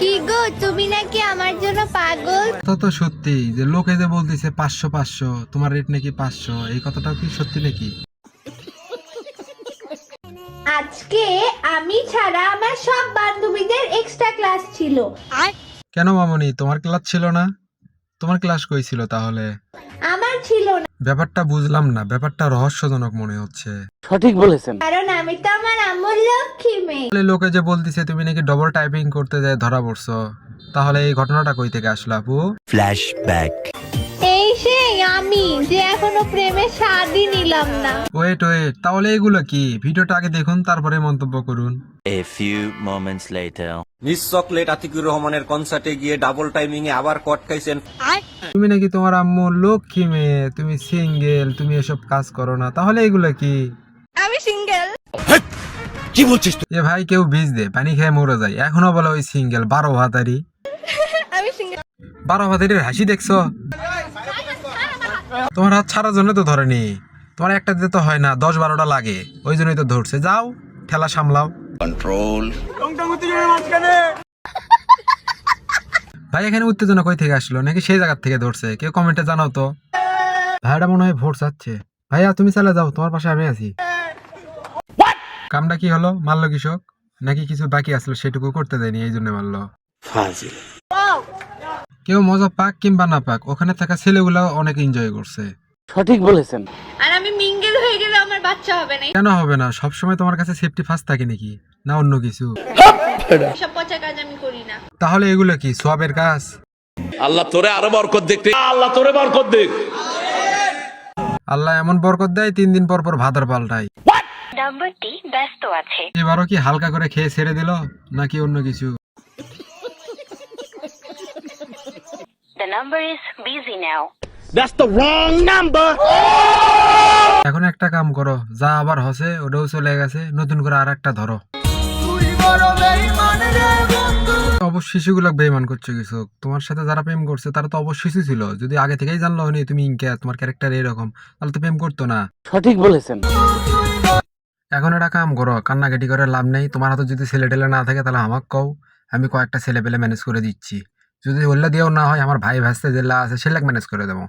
কি গো তুমি নাকি আমার জন্য পাগল? তা তো সত্যি যে লোকে যে বলতেছে পাঁচশো পাঁচশো তোমার রেট নাকি পাঁচশো এই কথাটাও কি সত্যি নাকি? আজকে আমি ছাড়া আমার সব বান্ধবীদের এক্সট্রা ক্লাস ছিল। কেন মামনি তোমার ক্লাস ছিল না? তোমার ক্লাস কই ছিল তাহলে? আমার ছিল না। ব্যাপারটা বুঝলাম না ব্যাপারটা রহস্যজনক মনে হচ্ছে। সঠিক বলেছেন। কারণ আমি তো আমার আমল লক্ষ্মী মেয়ে। তাহলে লোকে যে বলতিছে তুমি নাকি ডবল টাইপিং করতে যায় ধরা পড়ছো। তাহলে এই ঘটনাটা কই থেকে আসলো আপু? Flashback. সেই আমি যে এখনও প্রেমের স্বাদই নিলাম না। ওয়েট ওয়েট তাহলে এগুলো কি? ভিডিওটা আগে দেখুন তারপরে মন্তব্য করুন। A few moments later. Miss chocolate Atikur রহমানের কনসার্টে গিয়ে ডাবল টাইমিং এ আবার কট খাইছেন। তুমি নাকি তোমার আম্মু লক্ষ্মী মেয়ে তুমি সিঙ্গেল তুমি এসব কাজ করো না তাহলে এগুলো কি? আমি সিঙ্গেল এ ভাই কেউ বীজ দে পানি খেয়ে মরে যায় এখনও বলে ওই সিঙ্গেল বারো ভাতারি। আমি সিঙ্গেল বারো ভাতারির হাসি দেখছ? তোমার হাত ছাড়ার জন্য তো ধরেনি। তোমার একটা দিতে তো হয় না দশ বারোটা লাগে। ওই জন্যই তো ধরছে। যাও ঠেলা সামলাও। কন্ট্রোল ভাই এখানে উত্তেজনা কই থেকে আসলো? নাকি সেই জায়গা থেকে ধরছে? কেউ কমেন্টে জানাও তো। ভাইটা মনে হয় ভোট চাচ্ছে। ভাইয়া তুমি চালে যাও তোমার পাশে আমি আছি। কামটা কি হলো? মারলো কৃষক? নাকি কিছু বাকি আসলো? সেটুকু করতে দেয়নি এই জন্য মারলো। কেউ মজা পাক কিংবা না পাক ওখানে থাকা ছেলেগুলো অনেক এনজয় করছে। সঠিক বলেছেন। আর আমি মিঙ্গেল হয়ে গেলে আমার বাচ্চা হবে না। কেন হবে না? সবসময় তোমার কাছে সেফটি ফার্স্ট থাকে নাকি? না অন্য কিছু? সব পচা কাজ আমি করি না। তাহলে এগুলো কি সোয়াবের কাজ? আল্লাহ তোরে আরও বরকত দেখতে আল্লাহ তোরে বরকত দেখ। আল্লাহ এমন বরকত দেয় তিন দিন পর পর ভাদার পাল্টায়। নাম্বারটি ব্যস্ত আছে। এবারও কি হালকা করে খেয়ে ছেড়ে দিল নাকি অন্য কিছু? নাম্বার ইজ বিজি নাও এখন একটা কাম করো যা আবার হসে ওটাও চলে গেছে নতুন করে আর একটা ধরো। অবশ্য শিশুগুলো বেইমান করছে কিছু। তোমার সাথে যারা প্রেম করছে তারা তো অবশ্য শিশু ছিল। যদি আগে থেকেই জানলো হয়নি তুমি ইনকে তোমার ক্যারেক্টার এরকম তাহলে তো প্রেম করতো না। সঠিক বলেছেন। এখন একটা কাম করো কান্নাকাটি করে লাভ নেই। তোমার হাতে যদি ছেলে টেলে না থাকে তাহলে আমাকে কও আমি কয়েকটা ছেলে পেলে ম্যানেজ করে দিচ্ছি। যদি ওল্লা দিয়েও না হয় আমার ভাই ভাসতে জেলা আছে সেলাক ম্যানেজ করে দেবো।